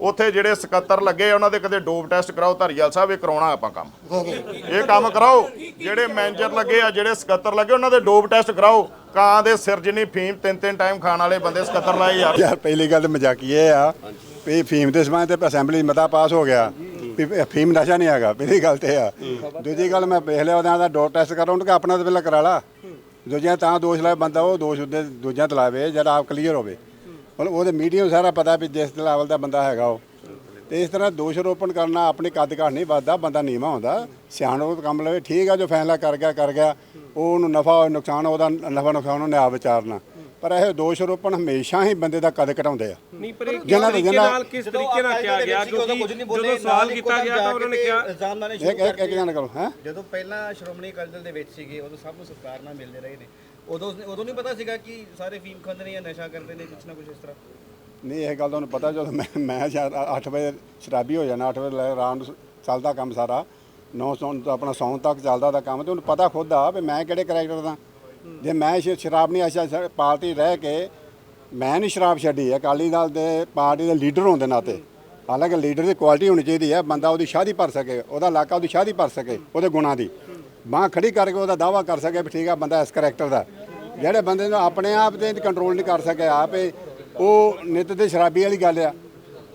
ਉੱਥੇ ਜਿਹੜੇ ਸਕੱਤਰ ਲੱਗੇ ਆ, ਉਹਨਾਂ ਦੇ ਕਦੇ ਡੋਪ ਟੈਸਟ ਕਰਾਓ ਧਰੀਵਾਲ ਸਾਹਿਬ ਇਹ ਕਰਾਉਣਾ ਆਪਾਂ ਕੰਮ। ਇਹ ਕੰਮ ਕਰਾਓ ਜਿਹੜੇ ਮੈਨੇਜਰ ਲੱਗੇ ਆ ਜਿਹੜੇ ਸਕੱਤਰ ਲੱਗੇ ਉਹਨਾਂ ਦੇ ਡੋਪ ਟੈਸਟ ਕਰਾਓ। ਕਾਂ ਦੇ ਸਿਰ ਜਿੰਨੀ ਫੀਮ ਤਿੰਨ ਤਿੰਨ ਟਾਈਮ ਖਾਣ ਵਾਲੇ ਬੰਦੇ ਸਕੱਤਰ ਲਾਏ ਯਾਰ। ਯਾਰ ਪਹਿਲੀ ਗੱਲ ਮਜ਼ਾਕੀਏ ਆ ਵੀ ਫੀਮ ਦੇ ਸਮਾਂ ਤੇ ਅਸੈਂਬਲੀ ਮਤਾ ਪਾਸ ਹੋ ਗਿਆ ਵੀ ਫੀਮ ਨਸ਼ਾ ਨਹੀਂ ਹੈਗਾ ਪਹਿਲੀ ਗੱਲ ਤੇ ਆ। ਦੂਜੀ ਗੱਲ ਮੈਂ ਵੇਖ ਲਿਆ ਉਹਦਾ ਡੋਪ ਟੈਸਟ ਕਰਾਉਣ ਕਿ ਆਪਣਾ ਤਾਂ ਪਹਿਲਾਂ ਕਰਾ ਲਾ। ਦੂਜਿਆਂ ਤਾਂ ਦੋਸ਼ ਲਾਏ ਬੰਦਾ ਉਹ ਦੋਸ਼ ਉਹਦੇ ਦੂਜਿਆਂ ਤੇ ਲਾਵੇ ਜਿਹੜਾ ਆਪ ਕਲੀਅਰ ਹੋਵੇ। ਮਤਲਬ ਉਹਦੇ ਮੀਡੀਆ ਸਾਰਾ ਪਤਾ ਵੀ ਜਿਸ ਲੈਵਲ ਦਾ ਬੰਦਾ ਹੈਗਾ ਉਹ। ਤੇ ਇਸ ਤਰ੍ਹਾਂ ਦੋਸ਼ ਆਰੋਪਣ ਕਰਨਾ ਆਪਣੇ ਕੱਦ ਘਾਟ ਨਹੀਂ ਵੱਧਦਾ ਬੰਦਾ ਨੀਵਾ ਹੁੰਦਾ। ਸਿਆਣ ਕੰਮ ਲਵੇ ਠੀਕ ਆ ਜੋ ਫੈਸਲਾ ਕਰ ਗਿਆ ਕਰ ਗਿਆ ਉਹ ਉਹਨੂੰ ਨਫਾ ਹੋਏ ਨੁਕਸਾਨ ਉਹਦਾ ਨਫਾ ਨੁਕਸਾਨ ਉਹਨੇ ਆਪ ਵਿਚਾਰਨਾ। ਪਰ ਇਹ ਦੋਸ਼ ਆਰੋਪਣ ਹਮੇਸ਼ਾ ਹੀ ਬੰਦੇ ਦਾ ਕੱਦ ਘਟਾਉਂਦੇ ਆ। ਨਹੀਂ ਪਰ ਇਹ ਕਿਸ ਤਰੀਕੇ ਨਾਲ ਕਿਸ ਤਰੀਕੇ ਨਾਲ ਕਿਹਾ ਗਿਆ? ਕਿਉਂਕਿ ਜਦੋਂ ਸਵਾਲ ਕੀਤਾ ਗਿਆ ਤਾਂ ਉਹਨਾਂ ਨੇ ਕਿਹਾ ਇਲਜ਼ਾਮ ਲਾਣੇ ਇੱਕ ਸ਼ੁਰੂ ਇੱਕ ਇੱਕ ਕਰੋ ਹੈ? ਜਦੋਂ ਪਹਿਲਾਂ ਸ਼੍ਰੋਮਣੀ ਅਕਾਲੀ ਦਲ ਦੇ ਵਿੱਚ ਸੀਗੇ ਉਦੋਂ ਸਭ ਨੂੰ ਸਤਿਕਾਰ ਨਾਲ ਮਿਲਦੇ ਰਹੇ ਨੇ। ਉਦੋਂ ਉਦੋਂ ਨਹੀਂ ਪਤਾ ਸੀਗਾ ਕਿ ਸਾਰੇ ਫੀਮ ਖਾਂਦੇ ਨੇ ਜਾਂ ਨਸ਼ਾ ਕਰਦੇ ਨੇ, ਕੁਛ ਨਾ ਕੁਛ ਇਸ ਤਰ੍ਹਾਂ? ਨਹੀਂ, ਇਹ ਗੱਲ ਤੁਹਾਨੂੰ ਪਤਾ, ਜਦੋਂ ਮੈਂ ਮੈਂ ਸ਼ਾਇਦ 8 ਵਜੇ ਸ਼ਰਾਬੀ ਹੋ ਜਾਣਾ 8 ਵਜੇ ਲੈ ਚੱਲਦਾ ਕੰਮ ਸਾਰਾ। 9 ਸੌਣ ਤੋਂ ਆਪਣਾ ਸੌਣ ਤੱਕ ਚੱਲਦਾ ਦਾ ਕੰਮ ਤੇ ਉਹਨੂੰ ਪਤਾ ਖੁਦ ਆ ਵੀ ਮੈਂ ਕਿਹੜੇ ਕਰੈਕਟਰ ਦਾ। ਜੇ ਮੈਂ ਸ਼- ਸ਼ਰਾਬ ਨਹੀਂ ਆਸ਼ਾ ਪਾਰਟੀ ਰਹਿ ਕੇ ਮੈਂ ਨਹੀਂ ਸ਼ਰਾਬ ਛੱਡੀ ਹੈ ਅਕਾਲੀ ਦਲ ਦੇ ਪਾਰਟੀ ਦੇ ਲੀਡਰ ਹੋਣ ਦੇ ਨਾਤੇ। ਹਾਲਾਂਕਿ ਲੀਡਰ ਦੀ ਕੁਆਲਿਟੀ ਹੋਣੀ ਚਾਹੀਦੀ ਹੈ, ਬੰਦਾ ਉਹਦੀ ਸ਼ਾਦੀ ਭਰ ਸਕੇ, ਉਹਦਾ ਇਲਾਕਾ ਉਹਦੀ ਸ਼ਾਦੀ ਭਰ ਸਕੇ, ਉਹਦੇ ਗੁਣਾਂ ਦੀ। ਬਾਂਹ ਖੜੀ ਕਰਕੇ ਉਹਦਾ ਦਾਵਾ ਕਰ ਸਕੇ ਵੀ ਠੀਕ ਆ, ਬੰਦਾ ਇਸ ਕਰੈਕਟਰ ਦਾ। ਜਿਹੜੇ ਬੰਦੇ ਨੂੰ ਆਪਣੇ ਆਪ ਤੇ ਕੰਟਰੋਲ ਨਹੀਂ ਕਰ ਸਕਿਆ ਆਪੇ ਉਹ ਨਿਤ ਦੇ ਸ਼ਰਾਬੀ ਵਾਲੀ ਗੱਲ ਆ।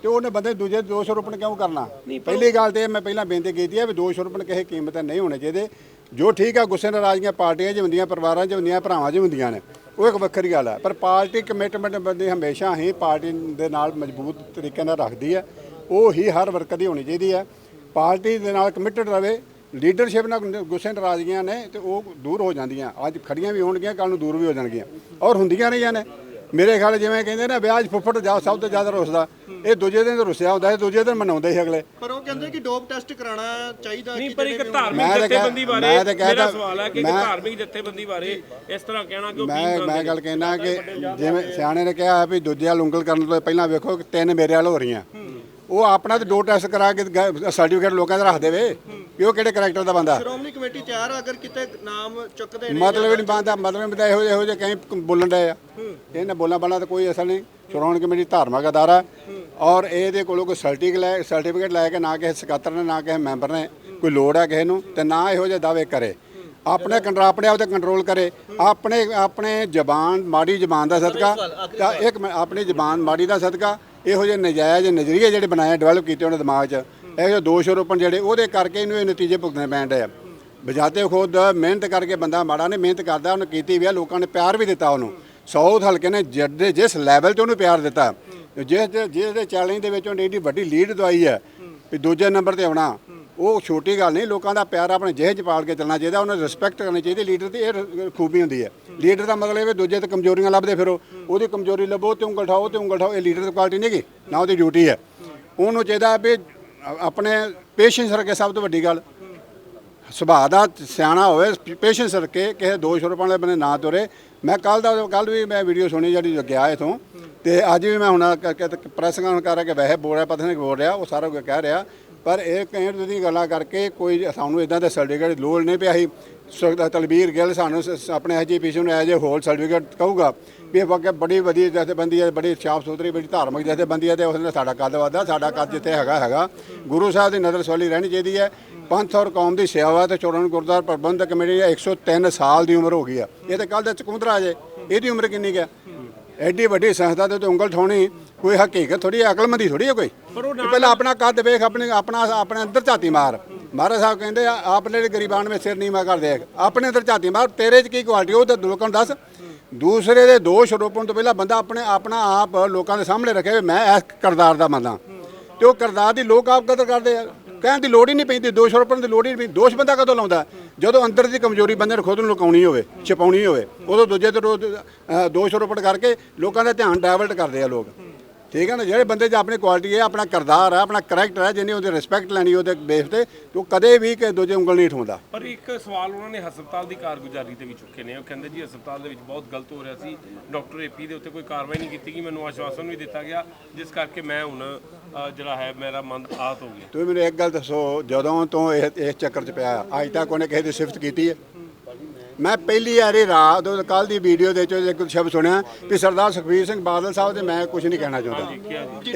ਤੇ ਉਹਨੇ ਬੰਦੇ ਦੂਜੇ ਦੋਸ਼ ਆਰੋਪਣ ਕਿਉਂ ਕਰਨਾ? ਪਹਿਲੀ ਗੱਲ ਤੇ ਇਹ ਮੈਂ ਪਹਿਲਾਂ ਬੇਨਤੀ ਕੀਤੀ ਹੈ ਵੀ ਦੋਸ਼ ਆਰੋਪਣ ਕਿਸੇ ਕੀਮਤ ਤੇ ਨਹੀਂ ਹੋਣੇ ਚਾਹੀਦੇ। ਜੋ ਠੀਕ ਆ ਗੁੱਸੇ ਨਾਰਾਜ਼ਗੀਆਂ ਪਾਰਟੀਆਂ 'ਚ ਹੁੰਦੀਆਂ ਪਰਿਵਾਰਾਂ 'ਚ ਹੁੰਦੀਆਂ ਭਰਾਵਾਂ 'ਚ ਹੁੰਦੀਆਂ ਨੇ ਉਹ ਇੱਕ ਵੱਖਰੀ ਗੱਲ ਹੈ ਪਰ ਪਾਰਟੀ ਕਮਿਟਮੈਂਟ ਬੰਦੇ ਹਮੇਸ਼ਾ ਹੀ ਪਾਰਟੀ ਦੇ ਨਾਲ ਮਜ਼ਬੂਤ ਤਰੀਕੇ ਨਾਲ ਰੱਖਦੀ ਹੈ ਉਹ ਹੀ ਹਰ ਵਰਕਰ ਦੀ ਹੋਣੀ ਚਾਹੀਦੀ ਹੈ ਪਾਰਟੀ ਦੇ ਨਾਲ ਕਮਿਟਡ ਰਵੇ ਲੀਡਰਸ਼ਿਪ ਨਾਲ ਗੁੱਸੇ ਨਾਰਾਜ਼ਗੀਆਂ ਨੇ ਤੇ ਉਹ ਦੂਰ ਹੋ ਜਾਂਦੀਆਂ। ਅੱਜ ਖੜੀਆਂ ਵੀ ਹੋਣਗੀਆਂ ਕੱਲ ਨੂੰ ਦੂਰ ਵੀ ਹੋ ਜਾਣਗੀਆਂ। ਔਰ ਹੁੰਦੀਆਂ ਰਹੀਆਂ ਨੇ। ਮੇਰੇ ਖਿਆਲ ਜਿਵੇਂ ਕਹਿੰਦੇ ਨੇ ਵਿਆਹ 'ਚ ਫੁੱਫੜ ਜਾ ਸਭ ਤੋਂ ਜ਼ਿਆਦਾ ਰੁੱਸਦਾ। ਇਹ ਦੂਜੇ ਦਿਨ ਰੁੱਸਿਆ ਹੁੰਦਾ ਹੈ ਦੂਜੇ ਦਿਨ ਮਨਾਉਂਦੇ ਸੀ ਅਗਲੇ। ਪਰ ਉਹ ਕਹਿੰਦੇ ਕਿ ਡੋਪ ਟੈਸਟ ਕਰਾਉਣਾ ਚਾਹੀਦਾ ਨਹੀਂ ਕਿ ਪਰ ਇੱਕ ਧਾਰਮਿਕ ਜਥੇਬੰਦੀ ਬਾਰੇ ਮੇਰਾ ਸਵਾਲ ਹੈ ਕਿ ਇੱਕ ਧਾਰਮਿਕ ਜਥੇਬੰਦੀ ਬਾਰੇ ਇਸ ਤਰ੍ਹਾਂ ਕਹਿਣਾ ਕਿ ਉਹ ਮੈਂ ਮੈਂ ਗੱਲ ਕਹਿਣਾ ਕਿ ਜਿਵੇਂ ਸਿਆਣੇ ਨੇ ਕਿਹਾ ਵੀ ਦੂਜੇ ਵਾਲ ਉਂਗਲ ਕਰਨ ਤੋਂ ਪਹਿਲਾਂ ਵੇਖੋ ਕਿ ਤਿੰਨ ਮੇਰੇ ਵਾਲ ਹੋ ਰਹੀਆਂ। ਉਹ ਆਪਣਾ ਤੇ ਦੋ ਟੈਸਟ ਕਰਾ ਕੇ ਸਰਟੀਫਿਕੇਟ ਲੋਕਾਂ ਦੇ ਰੱਖ ਦੇਵੇ। ਕਿ ਉਹ ਕਿਹੜੇ ਕਰੈਕਟਰ ਦਾ ਬੰਦਾ? ਸ਼੍ਰੋਮਣੀ ਕਮੇਟੀ ਤਿਆਰ ਆ ਅਗਰ ਕਿਤੇ ਨਾਮ ਚੁੱਕਦੇ ਨੇ ਮਤਲਬ ਨਹੀਂ ਬੰਦਾ ਮਤਲਬ ਤਾਂ ਇਹੋ ਜਿਹੇ ਇਹੋ ਜਿਹੇ ਕਈ ਬੋਲਣ ਡਏ ਆ। ਇਹਨੇ ਬੋਲਣਾ ਬਾਲਣਾ ਤਾਂ ਕੋਈ ਅਸਰ ਨਹੀਂ। ਸ਼੍ਰੋਮਣੀ ਕਮੇਟੀ ਧਾਰਮਿਕ ਅਦਾਰਾ। ਹੈ ਔਰ ਇਹਦੇ ਕੋਲੋਂ ਕੋਈ ਸਰਟੀਫਿਕੇਟ ਲੈ ਸਰਟੀਫਿਕੇਟ ਲੈ ਕੇ ਨਾ ਕਿਸੇ ਸਕੱਤਰ ਨੇ ਨਾ ਕਿਸੇ ਮੈਂਬਰ ਨੇ ਕੋਈ ਲੋੜ ਹੈ ਕਿਸੇ ਨੂੰ ਤੇ ਨਾ ਇਹੋ ਜਿਹੇ ਦਾਅਵੇ ਕਰੇ। ਆਪਣੇ ਕੰਟਰੋਲ ਆਪਣੇ ਆਪ ਤੇ ਕੰਟਰੋਲ ਕਰੇ। ਆਪਣੇ ਆਪਣੇ ਜ਼ਬਾਨ ਮਾੜੀ ਜ਼ਬਾਨ ਦਾ ਸਦਕਾ। ਤਾਂ ਇੱਕ ਆਪਣੀ ਜ਼ਬਾਨ ਮਾੜੀ ਦਾ ਸਦਕਾ। ਇਹੋ ਜਿਹੇ ਨਜਾਇਜ਼ ਨਜ਼ਰੀਏ ਜਿਹੜੇ ਬਣਾਏ ਡਿਵੈਲਪ ਕੀਤੇ ਉਹਨੇ ਦਿਮਾਗ 'ਚ। ਇਹੋ ਜਿਹੇ ਦੋਸ਼ ਆਰੋਪਣ ਜਿਹੜੇ, ਉਹਦੇ ਕਰਕੇ ਇਹਨੂੰ ਇਹ ਨਤੀਜੇ ਭੁਗਤਣੇ ਪੈਣ ਡਏ ਆ। ਬਜਾਤੇ ਖੁਦ ਮਿਹਨਤ ਕਰਕੇ ਬੰਦਾ ਮਾੜਾ ਨੇ ਮਿਹਨਤ ਕਰਦਾ, ਉਹਨੇ ਕੀਤੀ ਵੀ ਆ, ਲੋਕਾਂ ਨੇ ਪਿਆਰ ਵੀ ਦਿੱਤਾ ਉਹਨੂੰ। ਸਾਊਥ ਹਲਕੇ ਨੇ ਜਿਹੜੇ ਜਿਸ ਲੈਵਲ ਤੇ ਉਹਨੂੰ ਪਿਆਰ ਦਿੱਤਾ, ਜਿਸ ਜਿਸ ਦੇ ਚੈਲੰਜ ਦੇ ਵਿੱਚ ਉਹਨੇ ਏਡੀ ਵੱਡੀ ਲੀਡ ਦਵਾਈ ਹੈ ਵੀ ਦੂਜੇ ਨੰਬਰ ਤੇ ਆਉਣਾ। ਉਹ ਛੋਟੀ ਗੱਲ ਨਹੀਂ, ਲੋਕਾਂ ਦਾ ਪਿਆਰ ਆਪਣੇ ਜਿਹੇ ਚ ਪਾਲ ਕੇ ਚੱਲਣਾ ਚਾਹੀਦਾ, ਉਹਨਾਂ ਦੀ ਰਿਸਪੈਕਟ ਕਰਨੀ ਚਾਹੀਦੀ ਲੀਡਰ ਦੀ ਇਹ ਖੂਬੀ ਹੁੰਦੀ ਹੈ ਲੀਡਰ ਦਾ ਮਤਲਬ ਇਹ ਵੀ ਦੂਜੇ ਤੇ ਕਮਜ਼ੋਰੀਆਂ ਲੱਭਦੇ ਫਿਰੋ, ਉਹਦੀ ਕਮਜ਼ੋਰੀ ਲੱਭੋ, ਤੇ ਉਂਗਲ ਠਾਓ ਤੇ ਉਂਗਲ ਠਾਓ ਇਹ ਲੀਡਰ ਦੀ ਕੁਆਲਿਟੀ ਨਹੀਂ ਹੈਗੀ, ਨਾ ਉਹਦੀ ਡਿਊਟੀ ਹੈ ਉਹਨੂੰ ਚਾਹੀਦਾ ਵੀ ਆਪਣੇ ਪੇਸ਼ੈਂਸ ਰੱਖੇ ਸਭ ਤੋਂ ਵੱਡੀ ਗੱਲ। ਸੁਭਾਅ ਦਾ ਸਿਆਣਾ ਹੋਵੇ ਪੇਸ਼ੈਂਸ ਰੱਖੇ ਕਿਸੇ ਦੋਸ਼ ਆਰੋਪਣ ਵਾਲੇ ਬੰਦੇ ਨਾ ਤੁਰੇ। ਮੈਂ ਕੱਲ ਦਾ ਕੱਲ ਵੀ ਮੈਂ ਵੀਡੀਓ ਸੁਣੀ ਜਿਹੜੀ ਜੋ ਗਿਆ ਇਥੋਂ। ਤੇ ਅੱਜ ਵੀ ਮੈਂ ਹੁਣ ਪ੍ਰੈਸ ਕਾਨਫਰੰਸ ਕਰ ਰਿਹਾ ਕਿ ਵੈਸੇ ਬੋਲ ਰਿਹਾ, ਪਤਾ ਨਹੀਂ ਬੋਲ ਰਿਹਾ, ਉਹ ਸਾਰਾ ਕੁਝ ਕਹਿ ਰਿਹਾ। ਪਰ ਇਹ ਕਈ ਦੀ ਗੱਲਾਂ ਕਰਕੇ ਕੋਈ ਸਾਨੂੰ ਇਦਾਂ ਦੇ ਸਰਟੀਫਿਕੇਟ ਲੋੜ ਨਹੀਂ ਪਿਆ ਸੀ। ਸ- ਤਲਬੀਰ ਗਿੱਲ ਸਾਨੂੰ ਸ- ਸ- ਆਪਣੇ ਐਜੀਪੀਸੀ ਨੂੰ ਐਜ ਹੋਲ ਸਰਟੀਫਿਕੇਟ ਕਹੂਗਾ ਵੀ ਇਹ ਵਾਕਿਆ ਬੜੀ ਵਧੀਆ ਜਥੇਬੰਦੀ ਹੈ ਬੜੀ ਸਾਫ਼ ਸੁਥਰੀ ਬੜੀ ਧਾਰਮਿਕ ਜਥੇਬੰਦੀ ਹੈ ਤੇ ਉਸ ਨੇ ਸਾਡਾ ਕੱਦ ਵਾਦਾ ਸਾਡਾ ਕੱਦ ਜਿੱਥੇ ਹੈਗਾ ਹੈਗਾ। ਗੁਰੂ ਸਾਹਿਬ ਦੀ ਨਜ਼ਰ ਸਵਾਲੀ ਰਹਿਣੀ ਚਾਹੀਦੀ ਹੈ। ਪੰਥ ਔਰ ਕੌਮ ਦੀ ਸੇਵਾ ਤੇ ਚੋਣ ਗੁਰਦੁਆਰਾ ਪ੍ਰਬੰਧਕ ਕਮੇਟੀ ਦੀ 103 ਸਾਲ ਦੀ ਉਮਰ ਹੋ ਗਈ ਆ ਇਹ ਤੇ ਕੱਲ ਦਾ ਚਕੁੰਦਰਾ ਜੇ ਇਹਦੀ ਉਮਰ ਕਿੰਨੀ ਕੁ ਹੈ? ਐਡੀ ਵੱਡੀ ਸੰਸਥਾ ਦੇ ਉੱਤੇ ਉਂਗਲ ਠਾਉਣੀ ਕੋਈ ਹਕੀਕਤ ਥੋੜੀ ਅਕਲਮੰਦੀ ਥੋੜੀ ਹੈ ਕੋਈ? ਪਹਿਲਾਂ ਆਪਣਾ ਕੱਦ ਵੇਖ ਆਪਣੇ ਆਪਣਾ ਆਪਣੇ ਅੰਦਰ ਝਾਤੀ ਮਾਰ। ਮਹਾਰਾਜ ਸਾਹਿਬ ਕਹਿੰਦੇ ਆ, ਆਪਣੇ ਗਰੀਬਾਨ ਵਿੱਚ ਸਿਰ ਨੀਵਾ ਕਰ ਦੇਖ ਆਪਣੇ ਅੰਦਰ ਝਾਤੀ ਮਾਰ, ਤੇਰੇ 'ਚ ਕੀ ਕੁਆਲਿਟੀ, ਉਹ ਤਾਂ ਲੋਕਾਂ ਨੂੰ ਦੱਸ। ਦੂਸਰੇ ਦੇ ਦੋਸ਼ ਰੋਪਣ ਤੋਂ ਪਹਿਲਾਂ ਬੰਦਾ ਆਪਣੇ, ਆਪਣਾ ਆਪ ਲੋਕਾਂ ਦੇ ਸਾਹਮਣੇ ਰੱਖੇ ਵੀ ਮੈਂ ਇਸ ਕਰਦਾਰ ਦਾ ਬੰਦਾ ਤੇ ਉਹ ਕਰਦਾਰ ਦੀ ਲੋਕ ਆਪ ਕਦਰ ਕਰਦੇ ਆ। ਕਹਿਣ ਦੀ ਲੋੜ ਹੀ ਨਹੀਂ ਪੈਂਦੀ, ਦੋਸ਼ ਰੋਪਣ ਦੀ ਲੋੜ ਹੀ ਨਹੀਂ ਪੈਂਦੀ। ਦੋਸ਼ ਬੰਦਾ ਕਦੋਂ ਲਾਉਂਦਾ? ਜਦੋਂ ਅੰਦਰ ਦੀ ਕਮਜ਼ੋਰੀ ਬੰਦੇ ਨੂੰ ਖੁਦ ਨੂੰ ਲੁਕਾਉਣੀ ਹੋਵੇ, ਛਪਾਉਣੀ ਹੋਵੇ, ਉਦੋਂ ਦੂਜੇ ਤੇ ਰੋ- ਦੋਸ਼ ਆਰੋਪਣ ਕਰਕੇ ਲੋਕਾਂ ਦਾ ਧਿਆਨ ਡਾਇਵਰਟ ਕਰਦੇ ਆ ਲੋਕ। ਠੀਕ ਹੈ ਨਾ? ਜਿਹੜੇ ਬੰਦੇ 'ਚ ਆਪਣੀ ਕੁਆਲਿਟੀ ਹੈ ਆਪਣਾ ਕਿਰਦਾਰ ਹੈ ਆਪਣਾ ਕਰੈਕਟਰ ਹੈ ਜਿਹਨੇ ਉਹਦੀ ਰਿਸਪੈਕਟ ਲੈਣੀ ਉਹਦੇ ਬੇਸ ਤੇ ਉਹ ਕਦੇ ਵੀ ਕਿ ਦੂਜੇ ਉਂਗਲ ਨਹੀਂ ਠਾਉਂਦਾ ਪਰ ਇੱਕ ਸਵਾਲ ਉਹਨਾਂ ਨੇ ਹਸਪਤਾਲ ਦੀ ਕਾਰਗੁਜ਼ਾਰੀ ਤੇ ਵੀ ਚੁੱਕੇ ਨੇ। ਉਹ ਕਹਿੰਦੇ ਜੀ ਹਸਪਤਾਲ ਦੇ ਵਿੱਚ ਬਹੁਤ ਗਲਤ ਹੋ ਰਿਹਾ ਸੀ। ਡਾਕਟਰ ਏਪੀ ਦੇ ਉੱਤੇ ਕੋਈ ਕਾਰਵਾਈ ਨਹੀਂ ਕੀਤੀ ਗਈ। ਮੈਨੂੰ ਆਸ਼ਵਾਸਨ ਵੀ ਦਿੱਤਾ ਗਿਆ। ਜਿਸ ਕਰਕੇ ਮੈਂ ਹੁਣ ਜਿਹੜਾ ਹੈ ਮੇਰਾ ਮਨ ਆਤ ਹੋ ਗਿਆ। ਤੁਸੀਂ ਮੈਨੂੰ ਇੱਕ ਗੱਲ ਦੱਸੋ ਜਦੋਂ ਤੋਂ ਇਹ ਇਸ ਚੱਕਰ 'ਚ ਪਿਆ ਅੱਜ ਤੱਕ ਉਹਨੇ ਕਿਸੇ ਦੀ ਸਿਫਤ ਕੀਤੀ ਹੈ? ਮੈਂ ਪਹਿਲੀ ਵਾਰੀ ਰਾਤ ਉਹ ਕੱਲ ਦੀ ਵੀਡੀਓ ਦੇ ਚੋਂ ਇੱਕ ਸ਼ਬਦ ਸੁਣਿਆ ਕਿ ਸਰਦਾਰ ਸੁਖਬੀਰ ਸਿੰਘ ਬਾਦਲ ਸਾਹਿਬ ਤੇ ਮੈਂ ਕੁਝ ਨਹੀਂ ਕਹਿਣਾ ਚਾਹੁੰਦਾ।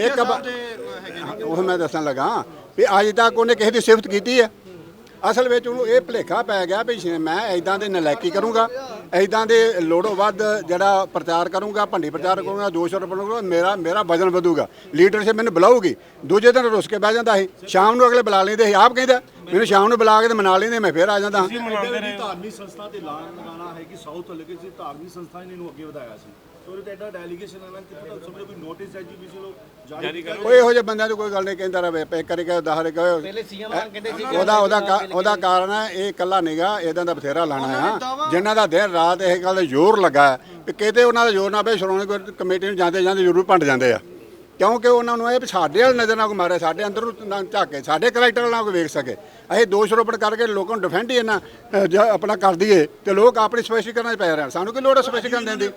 ਇੱਕ ਉਹ ਮੈਂ ਦੱਸਣ ਲੱਗਾ ਵੀ ਅੱਜ ਤੱਕ ਉਹਨੇ ਕਿਸੇ ਦੀ ਸਿਫਤ ਕੀਤੀ ਹੈ। ਅਸਲ ਵਿੱਚ ਉਹਨੂੰ ਇਹ ਭੁਲੇਖਾ ਪੈ ਗਿਆ ਵੀ ਮੈਂ ਐਦਾਂ ਦੇ ਨਲਾਇਕੀ ਕਰੂੰਗਾ ਐਦਾਂ ਦੇ ਲੋੜੋਂ ਵੱਧ ਜਿਹੜਾ ਪ੍ਰਚਾਰ ਕਰੂੰਗਾ ਭੰਡੀ ਪ੍ਰਚਾਰ ਕਰੂੰਗਾ ਦੋਸ਼ ਬਣੂਗਾ ਮੇਰਾ ਮੇਰਾ ਵਜਨ ਵਧੂਗਾ। ਲੀਡਰਸ਼ਿਪ ਮੈਨੂੰ ਬੁਲਾਊਗੀ ਦੂਜੇ ਦਿਨ ਰੁੱਸ ਕੇ ਬਹਿ ਜਾਂਦਾ ਸੀ ਸ਼ਾਮ ਨੂੰ ਅਗਲੇ ਬੁਲਾ ਲੈਂਦੇ ਸੀ ਆਪ ਕਹਿੰਦਾ ਮੈਨੂੰ ਸ਼ਾਮ ਨੂੰ ਬੁਲਾ ਕੇ ਤੇ ਮਨਾ ਲੈਂਦੇ ਮੈਂ ਫੇਰ ਆ ਜਾਂਦਾ। ਤੁਸੀਂ ਮਨਾਉਂਦੇ ਰਹੇ ਹੋ। ਧਾਰਮਿਕ ਸੰਸਥਾ ਤੇ ਐਲਾਨ ਲਗਾਉਣਾ ਹੈ ਕਿ ਸਾਊਥ ਲੱਗੇ ਸੀ ਧਾਰਮਿਕ ਸੰਸਥਾ ਨੇ ਇਹਨੂੰ ਅੱਗੇ ਵਧਾਇਆ ਸੀ? ਉਹਦੇ ਤੇ ਐਡਾ ਡੈਲੀਗੇਸ਼ਨ ਆਣਾ ਕਿਤੇ ਤਾਂ ਸਮਝੋ ਕੋਈ ਨੋਟਿਸ ਐਜੀਪੀਸੀ ਨੂੰ ਜਾਰੀ ਕਰ। ਕੋਈ ਇਹੋ ਜਿਹੇ ਬੰਦਿਆਂ ਨੂੰ ਕੋਈ ਗੱਲ ਨਹੀਂ ਕਹਿੰਦਾ ਰਵੇ ਪੇ ਕਰੇ ਕਹੇ ਦਹਰੇ ਕਹੇ। ਪਹਿਲੇ ਸੀਐਮ ਆਨ ਕਹਿੰਦੇ ਸੀ ਉਹਦਾ ਉਹਦਾ ਕਾ- ਉਹਦਾ ਕਾਰਨ ਹੈ ਇਹ ਇਕੱਲਾ ਨਿਗਾ ਇਹਦਾਂ ਦਾ ਬਥੇਰਾ ਲਾਣਾ ਆ ਜਿਨ੍ਹਾਂ ਦਾ ਦਿਨ ਰਾਤ ਇਹ ਗੱਲ ਤੇ ਜ਼ੋਰ ਲੱਗਾ ਹੈ ਕਿ ਕਿਤੇ ਉਹਨਾਂ ਦਾ ਜ਼ੋਰ ਨਾ ਪਏ ਸ਼੍ਰੋਮਣੀ ਕਮੇਟੀ ਨੂੰ ਜਾਂਦੇ ਜਾਂਦੇ ਜ਼ਰੂਰ ਭੰਡ ਜਾਂਦੇ ਆ। ਕਿਉਂਕਿ ਉਹਨਾਂ ਨੂੰ ਇਹ ਵੀ ਸਾਡੇ ਵਾਲ ਨਜ਼ਰ ਨਾਲ ਕੋਈ ਮਾਰੇ ਸਾਡੇ ਅੰਦਰ ਨੂੰ ਨਾ ਝਾਕੇ, ਸਾਡੇ ਕਰੈਕਟਰ ਨਾਲ ਕੋਈ ਵੇਖ ਸਕੇ। ਅਸੀਂ ਦੋਸ਼ ਰੋਪਣ ਕਰਕੇ ਲੋਕਾਂ ਨੂੰ ਡਿਫੈਂਡ ਹੀ ਇਹਨਾਂ ਜ- ਆਪਣਾ ਕਰ ਦਈਏ ਤੇ ਲੋਕ ਆਪਣੀ ਸਪੈਸ਼ੀਕਰਨ 'ਚ ਪੈ ਰਹੇ ਸਾਨੂੰ ਕੀ ਲੋੜ ਹੈ ਸਪੈਸ਼ੀਕਰਨ ਦੇਣ ਦੀ?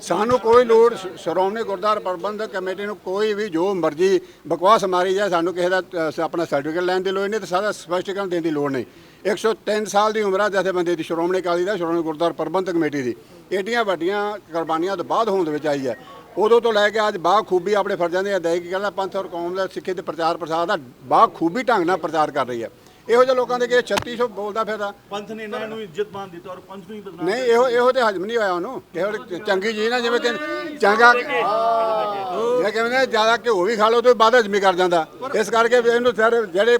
ਸਾਨੂੰ ਕੋਈ ਲੋੜ ਸ਼੍ਰੋਮਣੀ ਗੁਰਦੁਆਰਾ ਪ੍ਰਬੰਧਕ ਕਮੇਟੀ ਨੂੰ ਕੋਈ ਵੀ ਜੋ ਮਰਜ਼ੀ ਬਕਵਾਸ ਮਾਰੀ ਜਾਏ, ਸਾਨੂੰ ਕਿਸੇ ਦਾ ਆਪਣਾ ਸਰਟੀਫਿਕੇਟ ਲੈਣ ਦੀ ਲੋੜ ਨਹੀਂ ਤੇ ਸਾਰਾ ਸਪਸ਼ਟੀਕਰਨ ਦੇਣ ਦੀ ਲੋੜ ਨਹੀਂ। 103 ਸਾਲ ਦੀ ਉਮਰ ਆ ਜਥੇਬੰਦੀ ਦੀ, ਸ਼੍ਰੋਮਣੀ ਅਕਾਲੀ ਦਾ ਸ਼੍ਰੋਮਣੀ ਗੁਰਦੁਆਰਾ ਪ੍ਰਬੰਧਕ ਕਮੇਟੀ ਦੀ। ਏਡੀਆਂ ਵੱਡੀਆਂ ਕੁਰਬਾਨੀਆਂ ਤੋਂ ਬਾਅਦ ਹੋਂਦ ਵਿੱਚ ਆਈ ਹੈ। ਉਦੋਂ ਤੋਂ ਲੈ ਕੇ ਅੱਜ ਬਾਹ ਖੂਬੀ ਆਪਣੇ ਫਰਜ਼ਾਂ ਦੇ ਅਦਾਇਗੀ ਕੀ ਕਰਦਾ ਪੰਥ ਔਰ ਕੌਮ ਦਾ ਸਿੱਖੀ ਦੇ ਪ੍ਰਚਾਰ ਪ੍ਰਸਾਰ ਦਾ ਬਾਹ ਖੂਬੀ ਢੰਗ ਨਾਲ ਪ੍ਰਚਾਰ ਕਰ ਰਹੀ ਹੈ। ਇਹੋ ਜਿਹੇ ਲੋਕਾਂ ਦੇ ਕਿ 3600 ਬੋਲਦਾ ਫਿਰਦਾ। ਪੰਥ ਨੇ ਇਹਨਾਂ ਨੂੰ ਇੱਜ਼ਤ ਮਾਨ ਦਿੱਤਾ ਔਰ ਪੰਥ ਨੂੰ ਹੀ ਬਦਨਾਮ ਨਹੀਂ ਇਹੋ ਇਹੋ ਤੇ ਹਜਮ ਨਹੀਂ ਹੋਇਆ ਉਹਨੂੰ। ਇਹੋ ਚੰਗੀ ਚੀਜ਼ ਨਾ ਜਿਵੇਂ ਕਿ ਚੰਗਾ ਇਹ ਕਹਿੰਦੇ ਨੇ ਜ਼ਿਆਦਾ ਘਿਓ ਵੀ ਖਾ ਲਓ ਤੇ ਬਾਅਦ ਹਜਮੀ ਕਰ ਜਾਂਦਾ। ਇਸ ਕਰਕੇ ਇਹਨੂੰ ਸਾਰੇ ਜਿਹੜੇ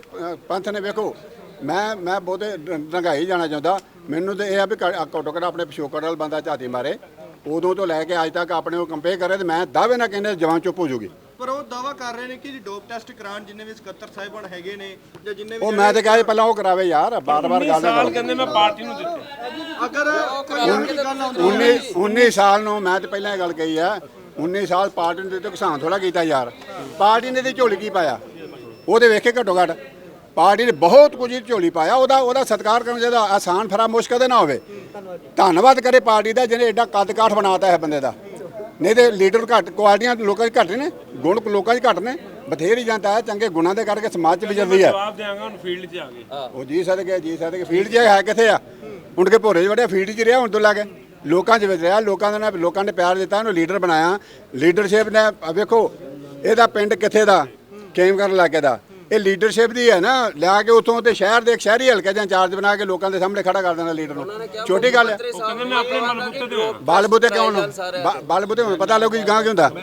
ਪੰਥ ਨੇ ਵੇਖੋ ਮੈਂ ਮੈਂ ਬਹੁਤੇ ਰੰਗਾਈ ਜਾਣਾ ਚਾਹੁੰਦਾ। ਮੈਨੂੰ ਤੇ ਇਹ ਆ ਵੀ ਘੱਟੋ ਘੱਟ ਆਪਣੇ ਪਿਛੋਕੜ ਵਾਲ ਬੰਦਾ ਝਾਤੀ ਮਾਰੇ। ਉਦੋਂ ਤੋਂ ਲੈ ਕੇ ਅੱਜ ਤੱਕ ਆਪਣੇ ਉਹ ਕੰਪੇਅਰ ਕਰੇ ਤੇ ਮੈਂ ਦਾਅਵੇ ਨਾਲ ਕਹਿੰਦੇ ਜਵਾਨ ਚੁੱਪ ਹੋ ਜੂਗੀ ਪਰ ਉਹ ਦਾਵਾ ਕਰ ਰਹੇ ਨੇ ਕਿ ਜੀ ਡੋਪ ਟੈਸਟ ਕਰਾਉਣ ਜਿੰਨੇ ਵੀ ਸਕੱਤਰ ਸਾਹਿਬਾਨ ਹੈਗੇ ਨੇ ਜਾਂ ਜਿੰਨੇ ਵੀ ਉਹ ਮੈਂ ਤੇ ਕਿਹਾ ਪਹਿਲਾਂ ਉਹ ਕਰਾਵੇ ਯਾਰ ਬਾਰ-ਬਾਰ ਗੱਲ ਨਾ ਸਾਲ ਕਰੋ। ਕਹਿੰਦੇ ਮੈਂ ਪਾਰਟੀ ਨੂੰ ਦਿੱਤੇ। ਅਗਰ ਕੋਈ ਇਹੋ ਜਿਹੀ ਗੱਲ ਆਉਂਦੀ 19 19 ਸਾਲ ਨੂੰ ਮੈਂ ਤੇ ਪਹਿਲਾਂ ਇਹ ਗੱਲ ਕਹੀ ਆ 19 ਸਾਲ ਪਾਰਟੀ ਨੇ ਤੇ ਕਿਸਾਨ ਥੋੜਾ ਕੀਤਾ ਯਾਰ। ਪਾਰਟੀ ਨੇ ਤੇ ਝੋਲੀ ਕੀ ਪਾਇਆ? ਉਹਦੇ ਵੇਖੇ ਘੱਟੋ ਘੱਟ। ਪਾਰਟੀ ਨੇ ਬਹੁਤ ਕੁਝ ਝੋਲੀ ਪਾਇਆ ਉਹਦਾ ਉਹਦਾ ਸਤਿਕਾਰ ਕਰਨਾ ਚਾਹੀਦਾ ਆਸਾਨ ਫਰਾਮੋਸ਼ ਕਦੇ ਨਾ ਹੋਵੇ। ਧੰਨਵਾਦ ਕਰੇ ਪਾਰਟੀ ਦਾ ਜਿਹਨੇ ਐਡਾ ਕੱਦ ਕਾਠ ਬਣਾਤਾ ਹੈ ਬੰਦੇ ਦਾ। ਨਹੀਂ ਤੇ ਲੀਡਰ ਘੱਟ ਕੁਆਲਿਟੀਆਂ ਲੋਕਾਂ 'ਚ ਘੱਟ ਨੇ ਗੁਣ ਲੋਕਾਂ 'ਚ ਘੱਟ ਨੇ ਬਥੇਰੀ ਜਾਂਦਾ ਹੈ ਚੰਗੇ ਗੁਣਾਂ ਦੇ ਕਰਕੇ ਸਮਾਜ 'ਚ ਵਿਚਰਦੀ ਹੈ। ਜਵਾਬ ਦਿਆਂਗਾ ਹੁਣ ਫੀਲਡ 'ਚ ਆ ਗਏ ਉਹ ਜੀ ਸਦਕੇ ਜੀ ਸਦਕੇ ਫੀਲਡ 'ਚ ਹੈ ਕਿੱਥੇ ਆ? ਹੁਣ ਕੇ ਭੋਰੇ 'ਚ ਵੜਿਆ ਫੀਲਡ 'ਚ ਰਿਹਾ ਹੁਣ ਤੋਂ ਲੱਗੇ ਲੋਕਾਂ 'ਚ ਵਿੱਚ ਰਿਹਾ ਲੋਕਾਂ ਦੇ ਨਾਲ ਲੋਕਾਂ ਨੇ ਪਿਆਰ ਦਿੱਤਾ ਉਹਨੂੰ ਲੀਡਰ ਬਣਾਇਆ। ਲੀਡਰਸ਼ਿਪ ਨੇ ਵੇਖੋ ਇਹਦਾ ਪਿੰਡ ਕਿੱਥੇ ਦਾ? ਕੇਮ ਕਰਨ ਇਲਾਕੇ ਦਾ। ਇਹ ਲੀਡਰਸ਼ਿਪ ਦੀ ਹੈ ਨਾ। ਲਿਆ ਕੇ ਉਥੋਂ ਤੇ ਸ਼ਹਿਰ ਦੇ ਇੱਕ ਸ਼ਹਿਰੀ ਹਲਕੇ ਜਾਂ ਇੰਚਾਰਜ ਬਣਾ ਕੇ ਲੋਕਾਂ ਦੇ ਸਾਹਮਣੇ ਖੜਾ ਕਰ ਦੇਣਾ ਲੀਡਰ ਨੂੰ। ਛੋਟੀ ਗੱਲ ਹੈ। ਬਲਬੂਤੇ ਕਿਉਂ ਨੂੰ ਬਲਬੂਤੇ ਹੁਣ ਪਤਾ ਲੱਗੂ ਗਾਂ ਕੀ ਹੁੰਦਾ।